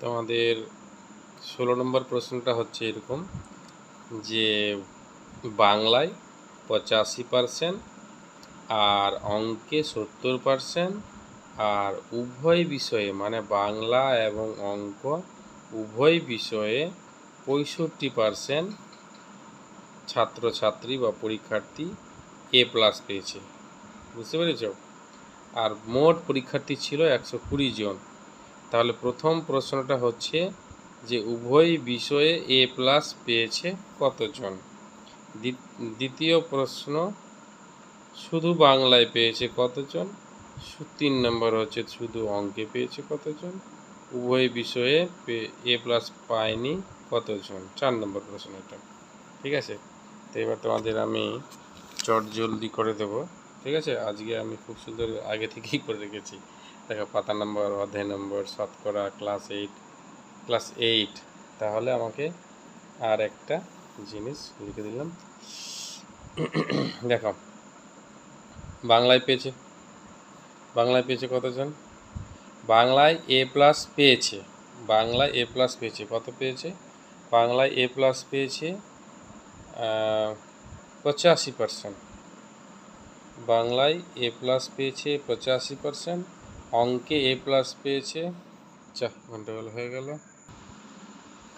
তোমাদের ষোলো নম্বর প্রশ্নটা হচ্ছে এরকম যে বাংলায় পঁচাশি পার্সেন্ট আর অঙ্কে সত্তর পার্সেন্ট আর উভয় বিষয়ে মানে বাংলা এবং অঙ্ক উভয় বিষয়ে পঁয়ষট্টি পার্সেন্ট ছাত্রছাত্রী বা পরীক্ষার্থী এ প্লাস পেয়েছে। বুঝতে পেরেছ? আর মোট পরীক্ষার্থী ছিল একশো কুড়ি জন। তাহলে প্রথম প্রশ্নটা হচ্ছে যে উভয় বিষয়ে এ প্লাস পেয়েছে কতজন? দ্বি- দ্বিতীয় প্রশ্ন, শুধু বাংলায় পেয়েছে কতজন? তিন নম্বর হচ্ছে শুধু অঙ্কে পেয়েছে কতজন? উভয় বিষয়ে এ প্লাস পায়নি কতজন? চার নম্বর প্রশ্ন এটা। ঠিক আছে? তো এবার তোমাদের আমি চট জলদি করে দেব। ঠিক আছে? আজকে আমি খুব সুন্দর আগে থেকেই করে রেখেছি। দেখো পাতা নম্বর, অধ্যায় নম্বর, শতকরা ক্লাস এইট ক্লাস এইট। তাহলে আমাকে আর একটা জিনিস লিখে দিলাম। দেখো, বাংলায় পেয়েছে। বাংলায় পেয়েছে কতজন? বাংলায় এ প্লাস পেয়েছে। বাংলায় এ প্লাস পেয়েছে। কত পেয়েছে? বাংলায় এ প্লাস পেয়েছে পঁচাশি পার্সেন্ট। বাংলায় এ প্লাস পেয়েছে পঁচাশি পার্সেন্ট। অঙ্কে এ প্লাস পেয়েছে। চা ঘন্টাবেলা হয়ে গেল।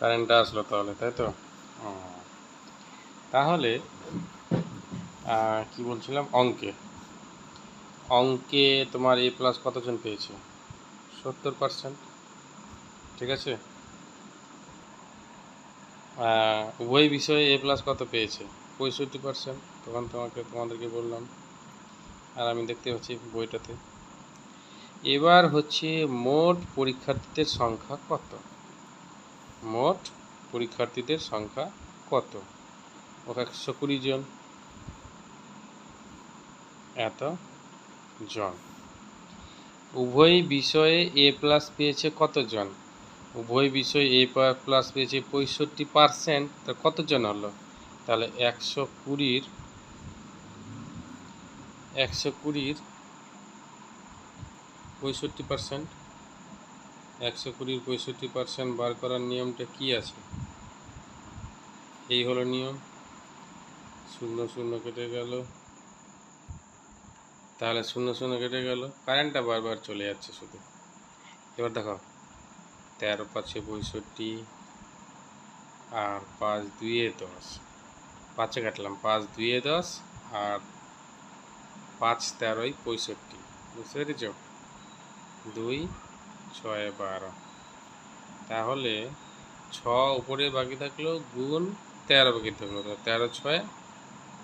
কারেন্টটা আসলো তাহলে, তাই তো। তাহলে কি বলছিলাম? অঙ্কে। অঙ্কে তোমার এ প্লাস কতজন পেয়েছে? সত্তর পার্সেন্ট ঠিক আছে? উভয় বিষয়ে এ প্লাস কত পেয়েছে? পঁয়ষট্টি পার্সেন্ট তখন তোমাকে, তোমাদেরকে বললাম। আর আমি দেখতে পাচ্ছি বইটাতে। এবার হচ্ছে মোট পরীক্ষার্থীদের সংখ্যা কত? মোট পরীক্ষার্থীদের সংখ্যা কত? একশো কুড়ি জন। এত জন। উভয় বিষয়ে এ প্লাস পেয়েছে কতজন? উভয় বিষয়ে এ প্লাস পেয়েছে পঁয়ষট্টি পার্সেন্ট। তা কতজন হলো? তাহলে একশো কুড়ির একশো কুড়ির পঁয়ষট্টি পার্সেন্ট একশো কুড়ির পঁয়ষট্টি পার্সেন্ট বার করার নিয়মটা কি আছে? এই হলো নিয়ম। শূন্য শূন্য কেটে গেল। তাহলে শূন্য শূন্য কেটে গেল। কারেন্টটা বারবার চলে যাচ্ছে শুধু। এবার দেখো, তেরো পাঁচে পঁয়ষট্টি, আর পাঁচ দুইয়ে দশ। পাঁচে কাটলাম, পাঁচ দুইয়ে দশ, আর পাঁচ তেরোই পঁয়ষট্টি। বুঝতে পেরেছ? দুই, ছয়, বারো। তাহলে ছ উপরে বাকি থাকল গুণ তেরো বাকি থাকল। তেরো, ছয়,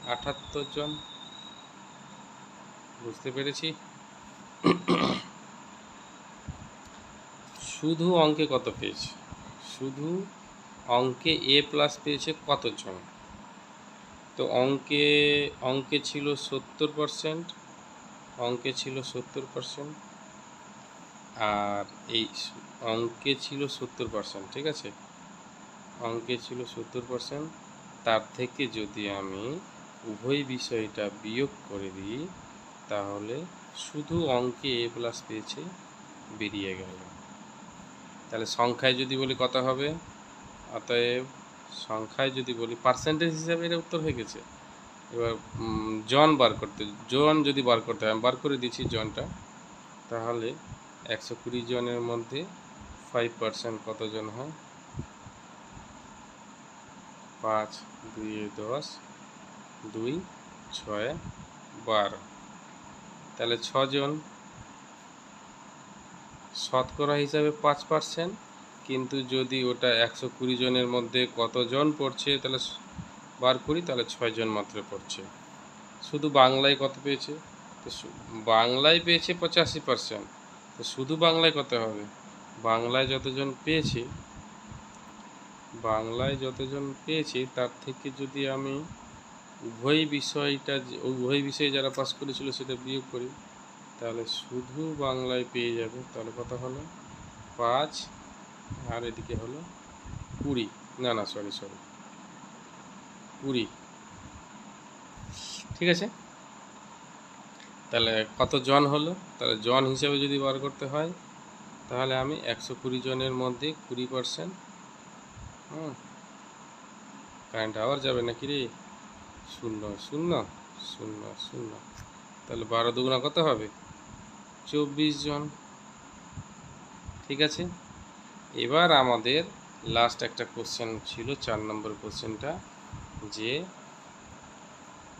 আটাত্তর জন। বুঝতে পেরেছি? শুধু অঙ্কে কত পেয়েছে? শুধু অঙ্কে এ প্লাস পেয়েছে কতজন? তো অঙ্কে অঙ্কে ছিল সত্তর পারসেন্ট, অঙ্কে ছিল সত্তর পারসেন্ট। আর এই অঙ্কে ছিল সত্তর পারসেন্ট ঠিক আছে? অঙ্কে ছিল সত্তর পারসেন্ট তার থেকে যদি আমি উভয় বিষয়টা বিয়োগ করে দিই, তাহলে শুধু অঙ্কে এ প্লাস পেয়েছে, বেরিয়ে গেল। তাহলে সংখ্যায় যদি বলি কত হবে? অতএব সংখ্যায় যদি বলি পার্সেন্টেজ হিসাবে এটা উত্তর হয়ে গেছে। এবার জন বার করতে, জন যদি বার করতে হয়, আমি বার করে দিচ্ছি জনটা, তাহলে একশো কুড়ি জনের মধ্যে ফাইভ পার্সেন্ট কতজন হয়? পাঁচ, দুই, দশ, দুই, ছয়, বারো। তাহলে ছজন। শতকরা হিসাবে পাঁচ পার্সেন্ট কিন্তু যদি ওটা একশো কুড়ি জনের মধ্যে কতজন পড়ছে, তাহলে বার করি, তাহলে ছয়জন মাত্র পড়ছে। শুধু বাংলায় কত পেয়েছে? তো বাংলায় পেয়েছে পঁচাশি পার্সেন্ট তো শুধু বাংলায় কত হবে। বাংলায় যতজন পেয়েছি, বাংলায় যতজন পেয়েছি, তার থেকে যদি আমি উভয় বিষয়টা উভয় বিষয়ে যারা পাস করেছিল সেটা বিয়োগ করি, তাহলে শুধু বাংলায় পেয়ে যাবে। তাহলে কত হলো? পাঁচ, আর এদিকে হলো কুড়ি। না না সরি সরি কুড়ি। ঠিক আছে? তাহলে কত জন হলো? তাহলে জন হিসাবে যদি বার করতে হয়, তাহলে আমি একশো কুড়ি জনের মধ্যে কুড়ি পার্সেন্ট হুম কারেন্ট আবার যাবে নাকি রে? শূন্য শূন্য শূন্য শূন্য। তাহলে বারো দুগুণা কত হবে? চব্বিশ জন। ঠিক আছে? এবার আমাদের লাস্ট একটা কোশ্চেন ছিল, চার নম্বর কোশ্চেনটা যে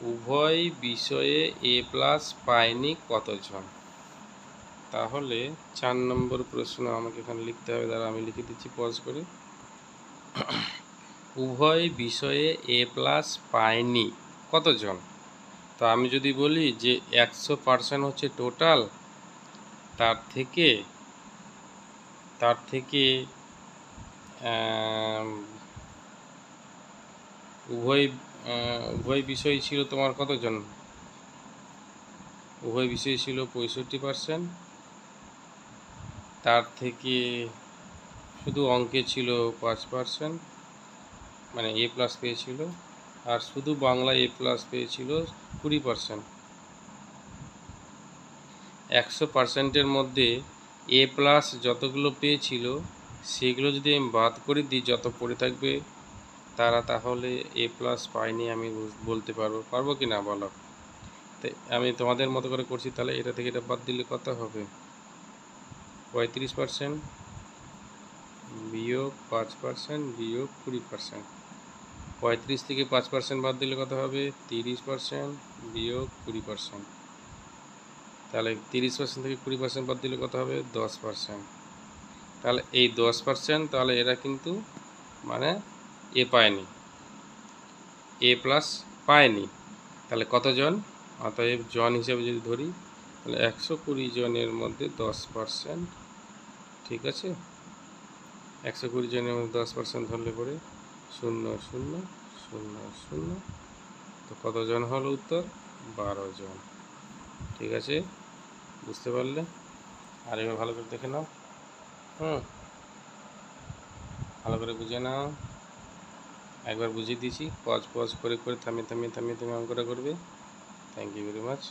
উভয় বিষয়ে এ প্লাস পায়নি কতজন? তাহলে চার নম্বর প্রশ্ন আমাকে এখানে লিখতে হবে। দাঁড়া আমি লিখে দিচ্ছি পজ করে। উভয় বিষয়ে এ প্লাস পায়নি কতজন? তো আমি যদি বলি যে একশো পার্সেন্ট হচ্ছে টোটাল তার থেকে তার থেকে উভয় উভয় বিষয় ছিল তোমার কতজন? উভয় বিষয় ছিল পঁয়ষট্টি পার্সেন্ট তার থেকে শুধু অঙ্কে ছিল পাঁচ পার্সেন্ট মানে এ প্লাস পেয়েছিল। আর শুধু বাংলা এ প্লাস পেয়েছিল কুড়ি পার্সেন্ট একশো পার্সেন্টের মধ্যে এ প্লাস যতগুলো পেয়েছিল, সেগুলো যদি আমি বাদ করে দিই, যত পড়ে থাকবে তারা তাহলে এ প্লাস পায়নি আমি বলতে পারব পারব কি না বলো? আমি তোমাদের মতো করে করছি, তাহলে এটা থেকে এটা বাদ দিলে কত হবে? পঁয়ত্রিশ পার্সেন্ট বিয়োগ পাঁচ পার্সেন্ট বিয়োগ কুড়ি পার্সেন্ট পঁয়ত্রিশ থেকে পাঁচ পার্সেন্ট বাদ দিলে কত হবে? তিরিশ পার্সেন্ট বিয়োগ কুড়ি পার্সেন্ট তাহলে তিরিশ পার্সেন্ট থেকে কুড়ি পার্সেন্ট বাদ দিলে কত হবে? দশ পার্সেন্ট তাহলে এই দশ পার্সেন্ট তাহলে এরা কিন্তু মানে এ পায়নি। এ প্লাস পায়নি। তাহলে কতজন? অতএব জন হিসেবে যদি ধরি, তাহলে একশো কুড়ি জনের মধ্যে দশ পার্সেন্ট ঠিক আছে? একশো কুড়ি জনের মধ্যে দশ পার্সেন্ট ধরলে পরে শূন্য শূন্য শূন্য শূন্য। তো কতজন হলো উত্তর? বারো জন। ঠিক আছে? বুঝতে পারলে? আর এবার ভালো করে দেখে নাও। হুম। ভালো করে বুঝে নাও। একবার বুঝিয়ে দিয়েছি, পজ পজ করে করে থামে থামে থামে থামে অঙ্কটা করবে। Thank you very much